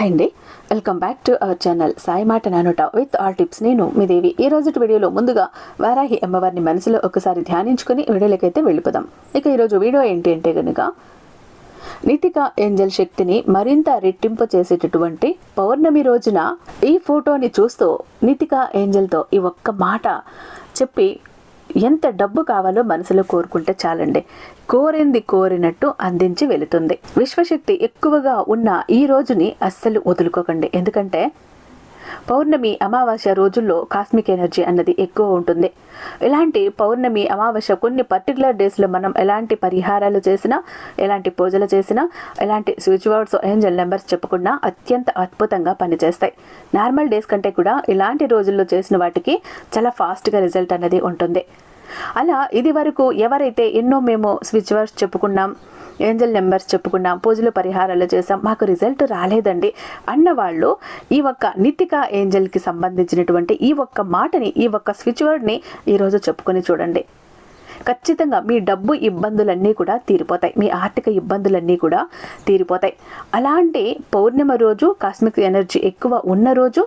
Hi అండి. Welcome back to our channel Sai మాట నానుట విత్ ఆల్ టిప్స్ నేను మీ దేవి. ఈ రోజు వీడియోలో ముందుగా వారాహి అమ్మవారిని మనసులో ఒకసారి ధ్యానించుకుని వీడియోలకైతే వెళ్ళిపోదాం. ఇక ఈరోజు వీడియో ఏంటి అంటే కనుక నితిక ఏంజల్ శక్తిని మరింత రెట్టింపు చేసేటటువంటి పౌర్ణమి రోజున ఈ ఫోటోని చూస్తూ నితిక ఏంజల్తో ఈ ఒక్క మాట చెప్పి ఎంత డబ్బు కావాలో మనసులో కోరుకుంటే చాలండి. కోరింది కోరినట్టు అందించి వెళుతుంది. విశ్వశక్తి ఎక్కువగా ఉన్న ఈ రోజుని అస్సలు వదులుకోకండి. ఎందుకంటే పౌర్ణమి అమావాస్య రోజుల్లో కాస్మిక్ ఎనర్జీ అన్నది ఎక్కువ ఉంటుంది. ఇలాంటి పౌర్ణమి అమావాస్య కొన్ని పర్టికులర్ డేస్లో మనం ఎలాంటి పరిహారాలు చేసినా ఎలాంటి పూజలు చేసినా ఎలాంటి స్విచ్ బోర్డ్స్ ఏంజల్ నెంబర్స్ చెప్పకుండా అత్యంత అద్భుతంగా పనిచేస్తాయి. నార్మల్ డేస్ కంటే కూడా ఇలాంటి రోజుల్లో చేసిన వాటికి చాలా ఫాస్ట్గా రిజల్ట్ అన్నది ఉంటుంది. అలా ఇది వరకు ఎవరైతే ఎన్నో మేము స్విచ్ వర్డ్స్ చెప్పుకున్నాం ఏంజల్ నెంబర్స్ చెప్పుకున్నాం పూజలు పరిహారాలు చేసాం మాకు రిజల్ట్ రాలేదండి. అన్న వాళ్ళు ఈ ఒక్క నితిక ఏంజల్కి సంబంధించినటువంటి ఈ ఒక్క మాటని ఈ ఒక్క స్విచ్ వర్డ్ని ఈరోజు చెప్పుకొని చూడండి. ఖచ్చితంగా మీ డబ్బు ఇబ్బందులన్నీ కూడా తీరిపోతాయి. మీ ఆర్థిక ఇబ్బందులన్నీ కూడా తీరిపోతాయి. అలాంటి పౌర్ణిమ రోజు కాస్మిక్ ఎనర్జీ ఎక్కువ ఉన్న రోజు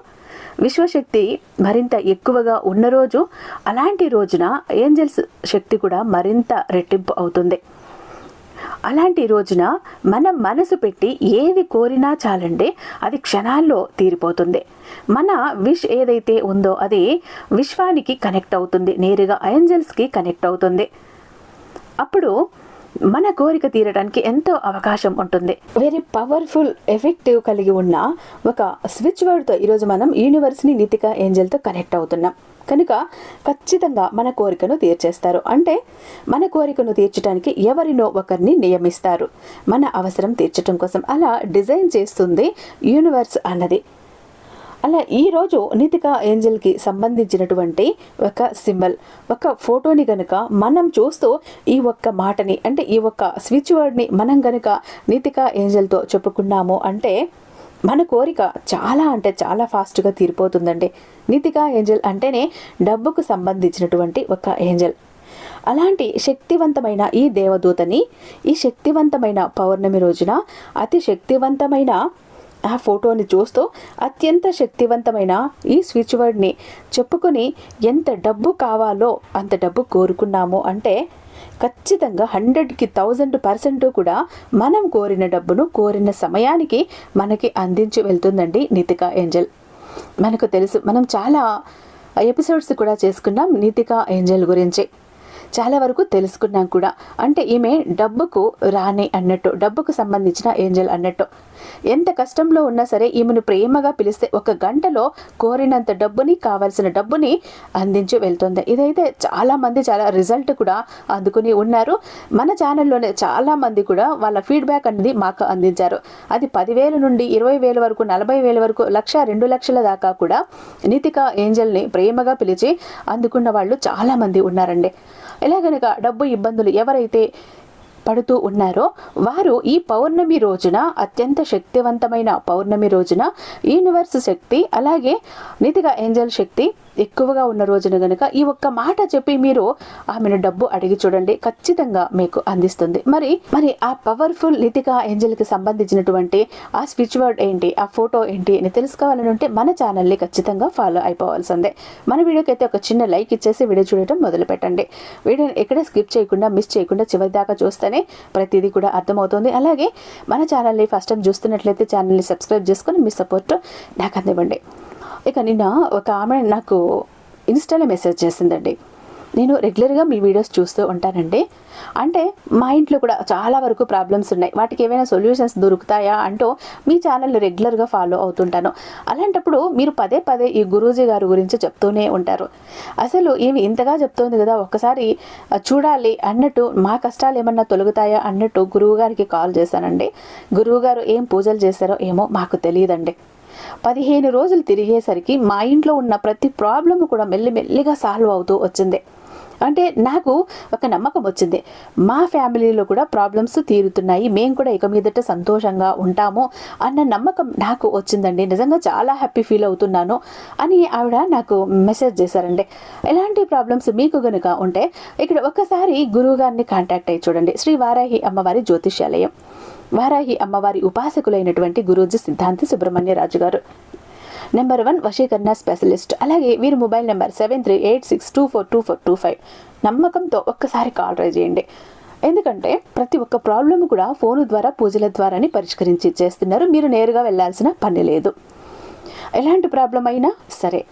విశ్వశక్తి మరింత ఎక్కువగా ఉన్న రోజు అలాంటి రోజున ఏంజల్స్ శక్తి కూడా మరింత రెట్టింపు అవుతుంది. అలాంటి రోజున మనం మనసు పెట్టి ఏది కోరినా చాలండి అది క్షణాల్లో తీరిపోతుంది. మన విష్ ఏదైతే ఉందో అది విశ్వానికి కనెక్ట్ అవుతుంది నేరుగా ఏంజల్స్కి కనెక్ట్ అవుతుంది. అప్పుడు మన కోరిక తీరడానికి ఎంతో అవకాశం ఉంటుంది. వెరీ పవర్ఫుల్ ఎఫెక్టివ్ కలిగి ఉన్న ఒక స్విచ్ వర్డ్తో ఈరోజు మనం యూనివర్స్ని నీతిక ఏంజల్తో కనెక్ట్ అవుతున్నాం. కనుక ఖచ్చితంగా మన కోరికను తీర్చేస్తారు. అంటే మన కోరికను తీర్చడానికి ఎవరినో ఒకరిని నియమిస్తారు. మన అవసరం తీర్చడం కోసం అలా డిజైన్ చేస్తుంది యూనివర్స్ అన్నది. అలా ఈరోజు నితిక ఏంజల్కి సంబంధించినటువంటి ఒక సింబల్ ఒక ఫోటోని గనుక మనం చూస్తూ ఈ ఒక్క మాటని అంటే ఈ ఒక్క స్విచ్ వర్డ్ని మనం గనుక నితిక ఏంజల్తో చెప్పుకున్నాము అంటే మన కోరిక చాలా అంటే చాలా ఫాస్ట్గా తీరిపోతుందండి. నితిక ఏంజల్ అంటేనే డబ్బుకు సంబంధించినటువంటి ఒక ఏంజల్. అలాంటి శక్తివంతమైన ఈ దేవదూతని ఈ శక్తివంతమైన పౌర్ణమి రోజున అతి శక్తివంతమైన ఆ ఫోటోని చూస్తూ అత్యంత శక్తివంతమైన ఈ స్విచ్ వర్డ్ని చెప్పుకొని ఎంత డబ్బు కావాలో అంత డబ్బు కోరుకున్నాము అంటే ఖచ్చితంగా హండ్రెడ్కి థౌజండ్ పర్సెంట్ కూడా మనం కోరిన డబ్బును కోరిన సమయానికి మనకి అందించి వెళ్తుందండి నితిక ఏంజల్. మనకు తెలుసు మనం చాలా ఎపిసోడ్స్ కూడా చేసుకున్నాం నితిక ఏంజల్ గురించి. చాలా వరకు తెలుసుకున్నాం కూడా. అంటే ఈమె డబ్బుకు రాని అన్నట్టు డబ్బుకు సంబంధించిన ఏంజల్ అన్నట్టు. ఎంత కష్టంలో ఉన్నా సరే ఈమెను ప్రేమగా పిలిస్తే ఒక గంటలో కోరినంత డబ్బుని కావాల్సిన డబ్బుని అందించి వెళ్తుంది. ఇదైతే చాలా మంది చాలా రిజల్ట్ కూడా అందుకుని ఉన్నారు. మన ఛానల్లోనే చాలా మంది కూడా వాళ్ళ ఫీడ్బ్యాక్ అనేది మాకు అందించారు. అది పదివేల నుండి ఇరవై వేల వరకు నలభై వేల వరకు లక్ష రెండు లక్షల దాకా కూడా నితిక ఏంజల్ని ప్రేమగా పిలిచి అందుకున్న వాళ్ళు చాలా మంది ఉన్నారండి. ఎలా డబ్బు ఇబ్బందులు ఎవరైతే పడుతూ ఉన్నారో వారు ఈ పౌర్ణమి రోజున అత్యంత శక్తివంతమైన పౌర్ణమి రోజున యూనివర్స్ శక్తి అలాగే నితిగా ఏంజల్ శక్తి ఎక్కువగా ఉన్న రోజున గనక ఈ ఒక్క మాట చెప్పి మీరు ఆమెను డబ్బు అడిగి చూడండి ఖచ్చితంగా మీకు అందిస్తుంది. మరి మరి ఆ పవర్ఫుల్ నితికా ఏంజల్కి సంబంధించినటువంటి ఆ స్విచ్ వర్డ్ ఏంటి ఆ ఫోటో ఏంటి అని తెలుసుకోవాలని ఉంటే మన ఛానల్ని ఖచ్చితంగా ఫాలో అయిపోవాల్సిందే. మన వీడియోకి అయితే ఒక చిన్న లైక్ ఇచ్చేసి వీడియో చూడటం మొదలు పెట్టండి వీడియోని ఎక్కడ స్కిప్ చేయకుండా మిస్ చేయకుండా చివరి దాకా చూస్తేనే ప్రతిదీ కూడా అర్థమవుతుంది. అలాగే మన ఛానల్ని ఫస్ట్ టైం చూస్తున్నట్లయితే ఛానల్ని సబ్స్క్రైబ్ చేసుకొని మీ సపోర్ట్ నాకు అందివ్వండి. ఇక నిన్న ఒక ఆమె నాకు ఇన్స్టాలో మెసేజ్ చేసిందండి. నేను రెగ్యులర్గా మీ వీడియోస్ చూస్తూ ఉంటానండి. అంటే మా ఇంట్లో కూడా చాలా వరకు ప్రాబ్లమ్స్ ఉన్నాయి. వాటికి ఏమైనా సొల్యూషన్స్ దొరుకుతాయా అంటూ మీ ఛానల్ రెగ్యులర్గా ఫాలో అవుతుంటాను. అలాంటప్పుడు మీరు పదే పదే ఈ గురూజీ గారి గురించి చెప్తూనే ఉంటారు. అసలు ఏమి ఇంతగా చెప్తోంది కదా ఒక్కసారి చూడాలి అన్నట్టు మా కష్టాలు ఏమన్నా తొలుగుతాయా అన్నట్టు గురువు గారికి కాల్ చేశానండి. గురువు గారు ఏం పూజలు చేశారో ఏమో మాకు తెలియదండి. పదిహేను రోజులు తిరిగేసరికి మా ఇంట్లో ఉన్న ప్రతి ప్రాబ్లమ్ కూడా మెల్లిమెల్లిగా సాల్వ్ అవుతూ వచ్చింది. అంటే నాకు ఒక నమ్మకం వచ్చింది. మా ఫ్యామిలీలో కూడా ప్రాబ్లమ్స్ తీరుతున్నాయి. మేము కూడా ఇక మీదట సంతోషంగా ఉంటాము అన్న నమ్మకం నాకు వచ్చిందండి. నిజంగా చాలా హ్యాపీ ఫీల్ అవుతున్నాను అని ఆవిడ నాకు మెసేజ్ చేశారండి. ఎలాంటి ప్రాబ్లమ్స్ మీకు గనుక ఉంటే ఇక్కడ ఒక్కసారి గురువు గారిని కాంటాక్ట్ అయ్యి చూడండి. శ్రీ వారాహి అమ్మవారి జ్యోతిష్యాలయం. వారాహి అమ్మవారి ఉపాసకులైనటువంటి గురూజీ సిద్ధాంతి సుబ్రహ్మణ్యరాజు గారు. నెంబర్ వన్ వశీకరణ స్పెషలిస్ట్. అలాగే వీరి mobile number seven three eight six two four two four two five నమ్మకంతో ఒక్కసారి కాల్ ట్రై చేయండి. ఎందుకంటే ప్రతి ఒక్క ప్రాబ్లమ్ కూడా ఫోన్ ద్వారా పూజల ద్వారానే పరిష్కరించి చేస్తున్నారు. మీరు నేరుగా వెళ్ళాల్సిన పని లేదు. ఎలాంటి ప్రాబ్లం అయినా సరే.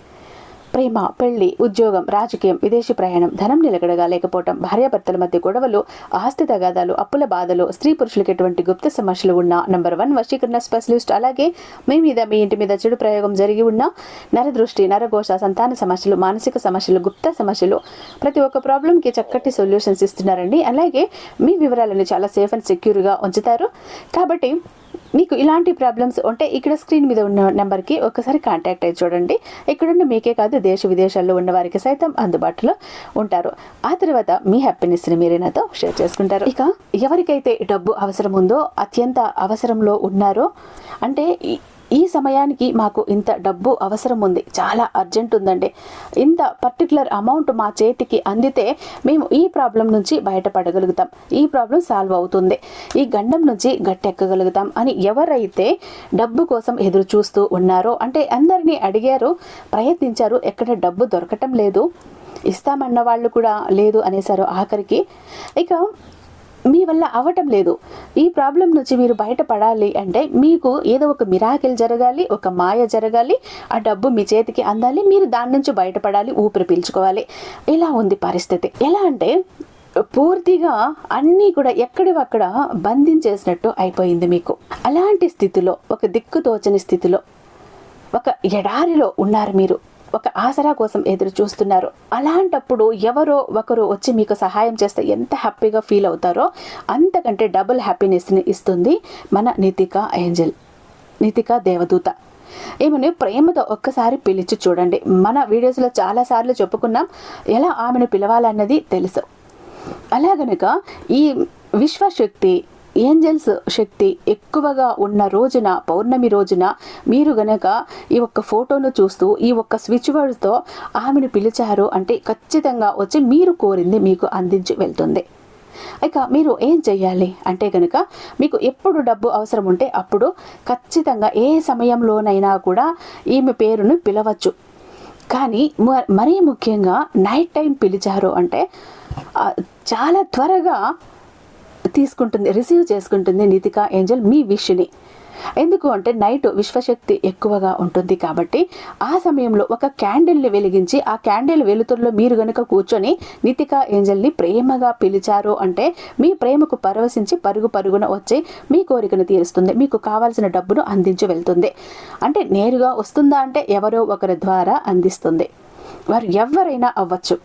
ప్రేమ పెళ్ళి ఉద్యోగం రాజకీయం విదేశీ ప్రయాణం ధనం నిలకడగా లేకపోవటం భార్యాభర్తల మధ్య గొడవలు ఆస్తి తగాదాలు అప్పుల బాధలు స్త్రీ పురుషులకు ఎటువంటి గుప్త సమస్యలు ఉన్న నంబర్ వన్ వశీకరణ స్పెషలిస్ట్. అలాగే మీ మీద మీ ఇంటి మీద చెడు ప్రయోగం జరిగి ఉన్న నరదృష్టి నరఘోష సంతాన సమస్యలు మానసిక సమస్యలు గుప్త సమస్యలు ప్రతి ఒక్క ప్రాబ్లంకి చక్కటి సొల్యూషన్స్ ఇస్తున్నారండి. అలాగే మీ వివరాలను చాలా సేఫ్ అండ్ సెక్యూర్గా ఉంచుతారు. కాబట్టి మీకు ఇలాంటి ప్రాబ్లమ్స్ ఉంటే ఇక్కడ స్క్రీన్ మీద ఉన్న నెంబర్కి ఒకసారి కాంటాక్ట్ అయ్యి చూడండి. ఇక్కడున్న మీకే కాదు దేశ విదేశాల్లో ఉన్న వారికి సైతం అందుబాటులో ఉంటారు. ఆ తర్వాత మీ హ్యాపీనెస్ని మీరే నాతో షేర్ చేసుకుంటారు. ఇక ఎవరికైతే డబ్బు అవసరం ఉందో అత్యంత అవసరంలో ఉన్నారో అంటే ఈ- సమయానికి మాకు ఇంత డబ్బు అవసరం ఉంది చాలా అర్జెంట్ ఉందండి. ఇంత పర్టికులర్ అమౌంట్ మా చేతికి అందితే మేము ఈ ప్రాబ్లం నుంచి బయటపడగలుగుతాం. ఈ ప్రాబ్లం సాల్వ్ అవుతుంది. ఈ గండం నుంచి గట్టెక్కగలుగుతాం అని ఎవరైతే డబ్బు కోసం ఎదురు చూస్తూ ఉన్నారో అంటే అందరినీ అడిగారు ప్రయత్నించారు ఎక్కడ డబ్బు దొరకటం లేదు ఇస్తామన్న వాళ్ళు కూడా లేదు అనేసారు ఆఖరికి. ఇక మీ వల్ల అవ్వటం లేదు. ఈ ప్రాబ్లం నుంచి మీరు బయటపడాలి అంటే మీకు ఏదో ఒక మిరాకిల్ జరగాలి ఒక మాయ జరగాలి ఆ డబ్బు మీ చేతికి అందాలి మీరు దాని నుంచి బయటపడాలి ఊపిరి పీల్చుకోవాలి. ఇలా ఉంది పరిస్థితి. ఎలా అంటే పూర్తిగా అన్నీ కూడా ఎక్కడివక్కడ బంధించేసినట్టు అయిపోయింది మీకు. అలాంటి స్థితిలో ఒక దిక్కు తోచని స్థితిలో ఒక ఎడారిలో ఉన్నారు మీరు. ఒక ఆసరా కోసం ఎదురు చూస్తున్నారు. అలాంటప్పుడు ఎవరో ఒకరు వచ్చి మీకు సహాయం చేస్తే ఎంత హ్యాపీగా ఫీల్ అవుతారో అంతకంటే డబుల్ హ్యాపీనెస్ని ఇస్తుంది మన నితిక ఏంజల్ నితిక దేవదూత. ఏమని ప్రేమతో ఒక్కసారి పిలిచి చూడండి. మన వీడియోస్లో చాలాసార్లు చెప్పుకున్నాం ఎలా ఆమెను పిలవాలన్నది తెలుసు. అలా గనుక ఈ విశ్వశక్తి ఏంజల్స్ శక్తి ఎక్కువగా ఉన్న రోజున పౌర్ణమి రోజున మీరు గనక ఈ ఒక్క ఫోటోను చూస్తూ ఈ ఒక్క స్విచ్ వర్డ్తో ఆమెను పిలిచారు అంటే ఖచ్చితంగా వచ్చి మీరు కోరింది మీకు అందించి వెళ్తుంది. ఇక మీరు ఏం చెయ్యాలి? అంటే కనుక మీకు ఎప్పుడు డబ్బు అవసరం ఉంటే అప్పుడు ఖచ్చితంగా ఏ సమయంలోనైనా కూడా ఈమె పేరును పిలవచ్చు. కానీ మరీ ముఖ్యంగా నైట్ టైం పిలిచారు అంటే చాలా త్వరగా తీసుకుంటుంది రిసీవ్ చేసుకుంటుంది నితిక ఏంజల్ మీ విష్ని ఎందుకు అంటే నైట్ విశ్వశక్తి ఎక్కువగా ఉంటుంది కాబట్టి ఆ సమయంలో ఒక క్యాండిల్ని వెలిగించి ఆ క్యాండిల్ వెలుతురులో మీరు గనుక కూర్చొని నితిక ఏంజల్ని ప్రేమగా పిలిచారు అంటే మీ ప్రేమకు పరవశించి పరుగు పరుగున వచ్చి మీ కోరికను తీరుస్తుంది మీకు కావాల్సిన డబ్బును అందించి వెళ్తుంది. అంటే నేరుగా వస్తుందా అంటే ఎవరో ఒకరి ద్వారా అందిస్తుంది. వారు ఎవరైనా అవ్వచ్చు.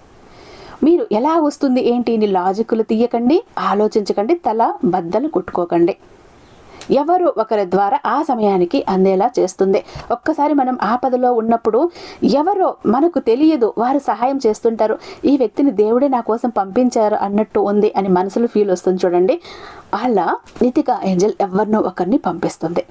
మీరు ఎలా వస్తుంది ఏంటి అని లాజిక్లు తీయకండి ఆలోచించకండి తల బద్దలు కొట్టుకోకండి. ఎవరు ఒకరి ద్వారా ఆ సమయానికి అందేలా చేస్తుంది. ఒక్కసారి మనం ఆపదలో ఉన్నప్పుడు ఎవరో మనకు తెలియదు వారు సహాయం చేస్తుంటారు. ఈ వ్యక్తిని దేవుడే నా కోసం పంపించారు అన్నట్టు ఉంది అని మనసులో ఫీల్ వస్తుంది చూడండి. అలా నితిక ఏంజల్ ఎవరినో ఒకరిని పంపిస్తుంది.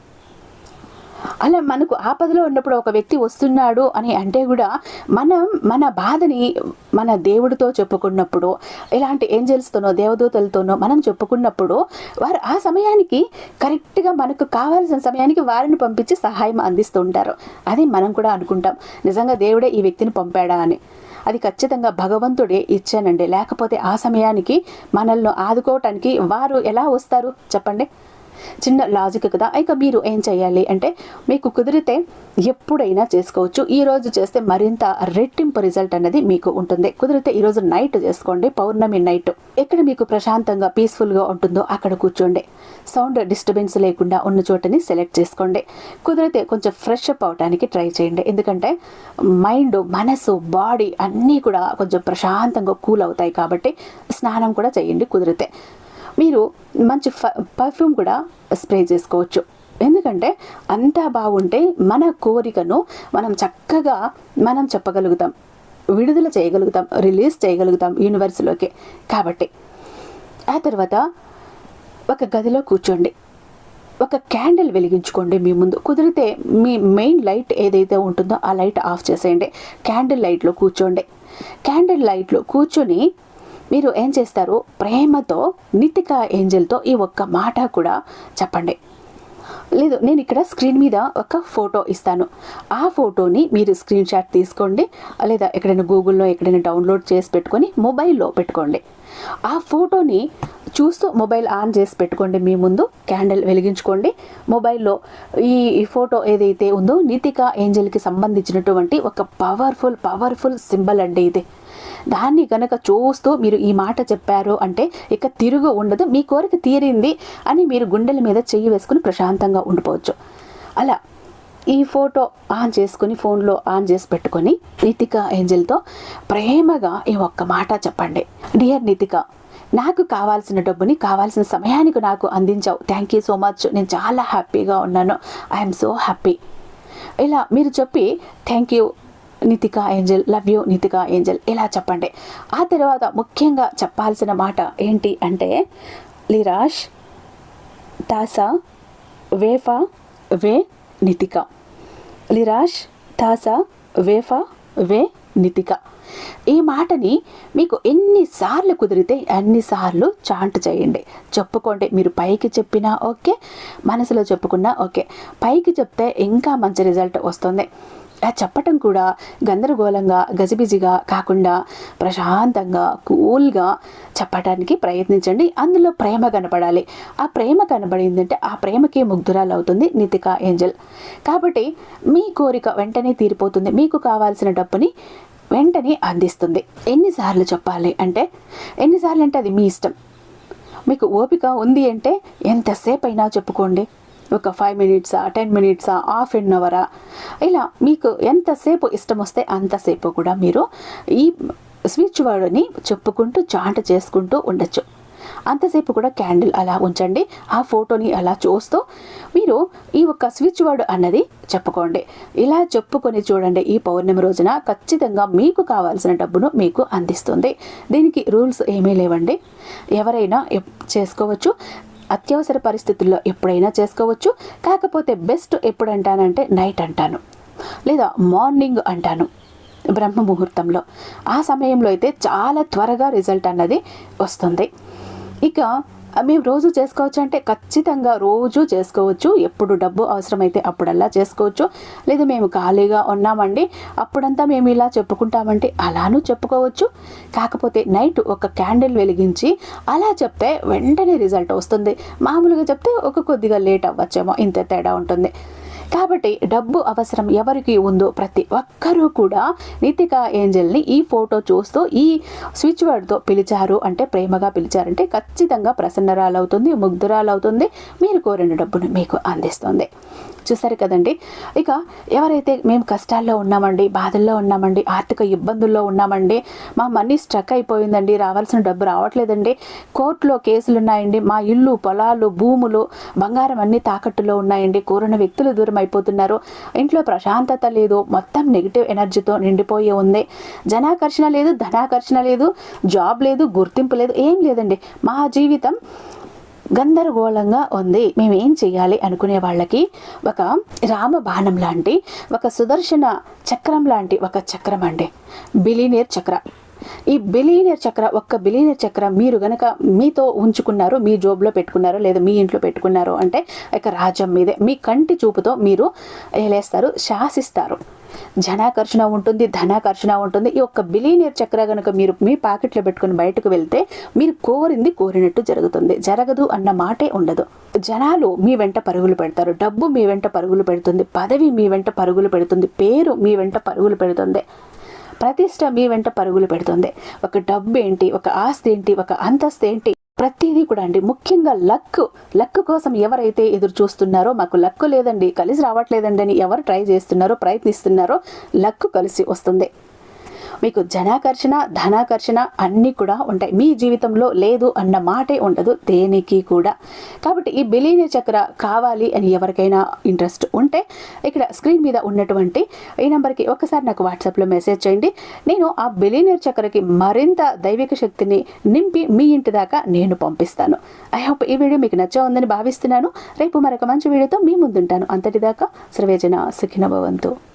అలా మనకు ఆపదలో ఉన్నప్పుడు ఒక వ్యక్తి వస్తున్నాడు అని అంటే కూడా మనం మన బాధని మన దేవుడితో చెప్పుకున్నప్పుడు ఇలాంటి ఏంజల్స్తోనో దేవదూతలతోనో మనం చెప్పుకున్నప్పుడు వారు ఆ సమయానికి కరెక్ట్గా మనకు కావాల్సిన సమయానికి వారిని పంపించి సహాయం అందిస్తుంటారు. అది మనం కూడా అనుకుంటాం. నిజంగా దేవుడే ఈ వ్యక్తిని పంపాడా అని. అది ఖచ్చితంగా భగవంతుడే ఇచ్చానండి. లేకపోతే ఆ సమయానికి మనల్ని ఆదుకోవటానికి వారు ఎలా వస్తారు? చెప్పండి. చిన్న లాజిక్ కదా. ఇక మీరు ఏం చేయాలి అంటే మీకు కుదిరితే ఎప్పుడైనా చేసుకోవచ్చు. ఈ రోజు చేస్తే మరింత రెట్టింపు రిజల్ట్ అనేది మీకు ఉంటుంది. కుదిరితే ఈరోజు నైట్ చేసుకోండి. పౌర్ణమి నైట్ ఎక్కడ మీకు ప్రశాంతంగా పీస్ఫుల్గా ఉంటుందో అక్కడ కూర్చోండి. సౌండ్ డిస్టర్బెన్స్ లేకుండా ఉన్న చోటని సెలెక్ట్ చేసుకోండి. కుదిరితే కొంచెం ఫ్రెష్ అప్ అవడానికి ట్రై చేయండి. ఎందుకంటే మైండ్ మనసు బాడీ అన్నీ కూడా కొంచెం ప్రశాంతంగా కూల్ అవుతాయి కాబట్టి స్నానం కూడా చేయండి కుదిరితే. మీరు మంచి పర్ఫ్యూమ్ కూడా స్ప్రే చేసుకోవచ్చు. ఎందుకంటే అంతా బాగుంటే మన కోరికను మనం చక్కగా మనం చెప్పగలుగుతాం. విడుదల చేయగలుగుతాం రిలీజ్ చేయగలుగుతాం యూనివర్స్లోకి కాబట్టి ఆ తర్వాత ఒక గదిలో కూర్చోండి. ఒక క్యాండిల్ వెలిగించుకోండి మీ ముందు. కుదిరితే మీ మెయిన్ లైట్ ఏదైతే ఉంటుందో ఆ లైట్ ఆఫ్ చేసేయండి. క్యాండిల్ లైట్లో కూర్చోండి. క్యాండిల్ లైట్లో కూర్చొని మీరు ఏం చేస్తారు? ప్రేమతో నితిక ఏంజల్తో ఈ ఒక్క మాట కూడా చెప్పండి. లేదు నేను ఇక్కడ స్క్రీన్ మీద ఒక ఫోటో ఇస్తాను. ఆ ఫోటోని మీరు స్క్రీన్ షాట్ తీసుకోండి లేదా ఎక్కడైనా గూగుల్లో ఎక్కడైనా డౌన్లోడ్ చేసి పెట్టుకొని మొబైల్లో పెట్టుకోండి. ఆ ఫోటోని చూస్తూ మొబైల్ ఆన్ చేసి పెట్టుకోండి మీ ముందు క్యాండిల్ వెలిగించుకోండి. మొబైల్లో ఈ ఫోటో ఏదైతే ఉందో నితిక ఏంజల్కి సంబంధించినటువంటి ఒక పవర్ఫుల్ పవర్ఫుల్ సింబల్ అండి ఇది. దాన్ని గనక చూస్తూ మీరు ఈ మాట చెప్పారు అంటే ఇక తిరుగు ఉండదు మీ కోరిక తీరింది అని మీరు గుండెల మీద చెయ్యి వేసుకుని ప్రశాంతంగా ఉండిపోవచ్చు. అలా ఈ ఫోటో ఆన్ చేసుకుని ఫోన్లో ఆన్ చేసి పెట్టుకొని నితిక ఏంజల్తో ప్రేమగా ఈ ఒక్క మాట చెప్పండి. డియర్ నితిక నాకు కావాల్సిన డబ్బుని కావాల్సిన సమయానికి నాకు అందించావు. Thank you so much. నేను చాలా హ్యాపీగా ఉన్నాను. I'm so happy. ఇలా మీరు చెప్పి thank you Nitika angel love you Nitika angel ఇలా చెప్పండి. ఆ తర్వాత ముఖ్యంగా చెప్పాల్సిన మాట ఏంటి అంటే లిరాష్ తాసా వేఫా వే నితిక. లిరాష్ తాసా వేఫా వే నితిక. ఈ మాటని మీకు ఎన్నిసార్లు కుదిరితే అన్నిసార్లు చాంట్ చేయండి. చెప్పుకోండి మీరు పైకి చెప్పినా ఓకే మనసులో చెప్పుకున్నా ఓకే. పైకి చెప్తే ఇంకా మంచి రిజల్ట్ వస్తుంది. ఆ చెప్పటం కూడా గందరగోళంగా గజిబిజిగా కాకుండా ప్రశాంతంగా కూల్గా చెప్పటానికి ప్రయత్నించండి. అందులో ప్రేమ కనపడాలి. ఆ ప్రేమ కనబడిందంటే ఆ ప్రేమకే ముగ్ధురాలు అవుతుంది నితిక ఏంజల్. కాబట్టి మీ కోరిక వెంటనే తీరిపోతుంది. మీకు కావాల్సిన డబ్బుని వెంటనే అందిస్తుంది. ఎన్నిసార్లు చెప్పాలి అంటే ఎన్నిసార్లు అంటే అది మీ ఇష్టం. మీకు ఓపిక ఉంది అంటే ఎంతసేపు అయినా చెప్పుకోండి. ఒక ఫైవ్ మినిట్సా టెన్ మినిట్సా హాఫ్ ఎన్ అవరా ఇలా మీకు ఎంతసేపు ఇష్టం వస్తే అంతసేపు కూడా మీరు ఈ స్విచ్ వర్డ్ని చెప్పుకుంటూ చాంట చేసుకుంటూ ఉండొచ్చు. అంతసేపు కూడా క్యాండిల్ అలా ఉంచండి ఆ ఫోటోని అలా చూస్తూ మీరు ఈ ఒక్క స్విచ్ వర్డ్ అన్నది చెప్పుకోండి. ఇలా చెప్పుకొని చూడండి ఈ పౌర్ణమి రోజున ఖచ్చితంగా మీకు కావాల్సిన డబ్బును మీకు అందిస్తుంది. దీనికి రూల్స్ ఏమీ లేవండి. ఎవరైనా చేసుకోవచ్చు. అత్యవసర పరిస్థితుల్లో ఎప్పుడైనా చేసుకోవచ్చు. కాకపోతే బెస్ట్ ఎప్పుడు అంటానంటే నైట్ అంటాను. లేదా మార్నింగ్ అంటాను. బ్రహ్మ ముహూర్తంలో. ఆ సమయంలో అయితే చాలా త్వరగా రిజల్ట్ అన్నది వస్తుంది. ఇక మేము రోజు చేసుకోవచ్చు అంటే ఖచ్చితంగా రోజు చేసుకోవచ్చు. ఎప్పుడు డబ్బు అవసరమైతే అప్పుడల్లా చేసుకోవచ్చు. లేదా మేము ఖాళీగా ఉన్నామండి అప్పుడంతా మేము ఇలా చెప్పుకుంటామంటే అలానూ చెప్పుకోవచ్చు. కాకపోతే నైట్ ఒక క్యాండిల్ వెలిగించి అలా చెప్తే వెంటనే రిజల్ట్ వస్తుంది. మామూలుగా చెప్తే ఒక కొద్దిగా లేట్ అవ్వచ్చేమో ఇంత తేడా ఉంటుంది. కాబట్టి డబ్బు అవసరం ఎవరికి ఉందో ప్రతి ఒక్కరూ కూడా నితిక ఏంజల్ని ఈ ఫోటో చూస్తూ ఈ స్విచ్ వర్డ్తో పిలిచారు. అంటే ప్రేమగా పిలిచారంటే ఖచ్చితంగా ప్రసన్నరాలవుతుంది ముగ్ధురాలవుతుంది మీరు కోరిన డబ్బును మీకు అందిస్తుంది. చూసారు కదండి? ఇక ఎవరైతే మేము కష్టాల్లో ఉన్నామండి బాధల్లో ఉన్నామండి ఆర్థిక ఇబ్బందుల్లో ఉన్నామండి మా మనీ స్ట్రక్ అయిపోయిందండి రావాల్సిన డబ్బు రావట్లేదండి కోర్టులో కేసులు ఉన్నాయండి మా ఇల్లు పొలాలు భూములు బంగారం అన్ని తాకట్టులో ఉన్నాయండి కోరిన వ్యక్తులు దూరం అయిపోతున్నారు ఇంట్లో ప్రశాంతత లేదు. మొత్తం నెగిటివ్ ఎనర్జీతో నిండిపోయి ఉంది. జనాకర్షణ లేదు ధనాకర్షణ లేదు జాబ్ లేదు గుర్తింపు లేదు ఏం లేదండి. మా జీవితం గందరగోళంగా ఉంది. మేమేం చేయాలి అనుకునే వాళ్ళకి ఒక రామ బాణం లాంటి ఒక సుదర్శన చక్రం లాంటి ఒక చక్రం అండి బిలీనేర్ చక్ర. ఈ బిలీనియర్ చక్ర ఒక్క బిలీనియర్ చక్ర మీరు గనక మీతో ఉంచుకున్నారు మీ జోబులో పెట్టుకున్నారు లేదా మీ ఇంట్లో పెట్టుకున్నారు అంటే ఇక రాజ్యం మీదే మీ కంటి చూపుతో మీరు ఏలేస్తారు శాసిస్తారు. జనాకర్షణ ఉంటుంది ధనాకర్షణ ఉంటుంది. ఈ ఒక్క బిలీనియర్ చక్ర కనుక మీరు మీ పాకెట్లో పెట్టుకుని బయటకు వెళ్తే మీరు కోరింది కోరినట్టు జరుగుతుంది. జరగదు అన్న మాటే ఉండదు. జనాలు మీ వెంట పరుగులు పెడతారు. డబ్బు మీ వెంట పరుగులు పెడుతుంది. పదవి మీ వెంట పరుగులు పెడుతుంది. పేరు మీ వెంట పరుగులు పెడుతుంది. ప్రతిష్ట మీ వెంట పరుగులు పెడుతుంది. ఒక డబ్బు ఏంటి? ఒక ఆస్తి ఏంటి? ఒక అంతస్తు ఏంటి? ప్రతిదీ కూడా అండి. ముఖ్యంగా లక్ లక్ కోసం ఎవరైతే ఎదురు చూస్తున్నారో మాకు లక్ లేదండి. కలిసి రావట్లేదండి అని ఎవరు ట్రై చేస్తున్నారో ప్రయత్నిస్తున్నారో లక్ కలిసి వస్తుంది. మీకు జనాకర్షణ ధనాకర్షణ అన్నీ కూడా ఉంటాయి. మీ జీవితంలో లేదు అన్న మాటే ఉండదు దేనికి కూడా. కాబట్టి ఈ బిలీన చక్ర కావాలి అని ఎవరికైనా ఇంట్రెస్ట్ ఉంటే ఇక్కడ స్క్రీన్ మీద ఉన్నటువంటి ఈ నెంబర్కి ఒకసారి నాకు వాట్సాప్లో మెసేజ్ చేయండి. నేను ఆ బిలీనియర్ చక్రకి మరింత దైవిక శక్తిని నింపి మీ ఇంటి దాకా నేను పంపిస్తాను. ఐ హోప్ ఈ వీడియో మీకు నచ్చ ఉందని భావిస్తున్నాను. రేపు మరొక మంచి వీడియోతో మీ ముందుంటాను. అంతటిదాకా సర్వేజన సుఖినభవంతు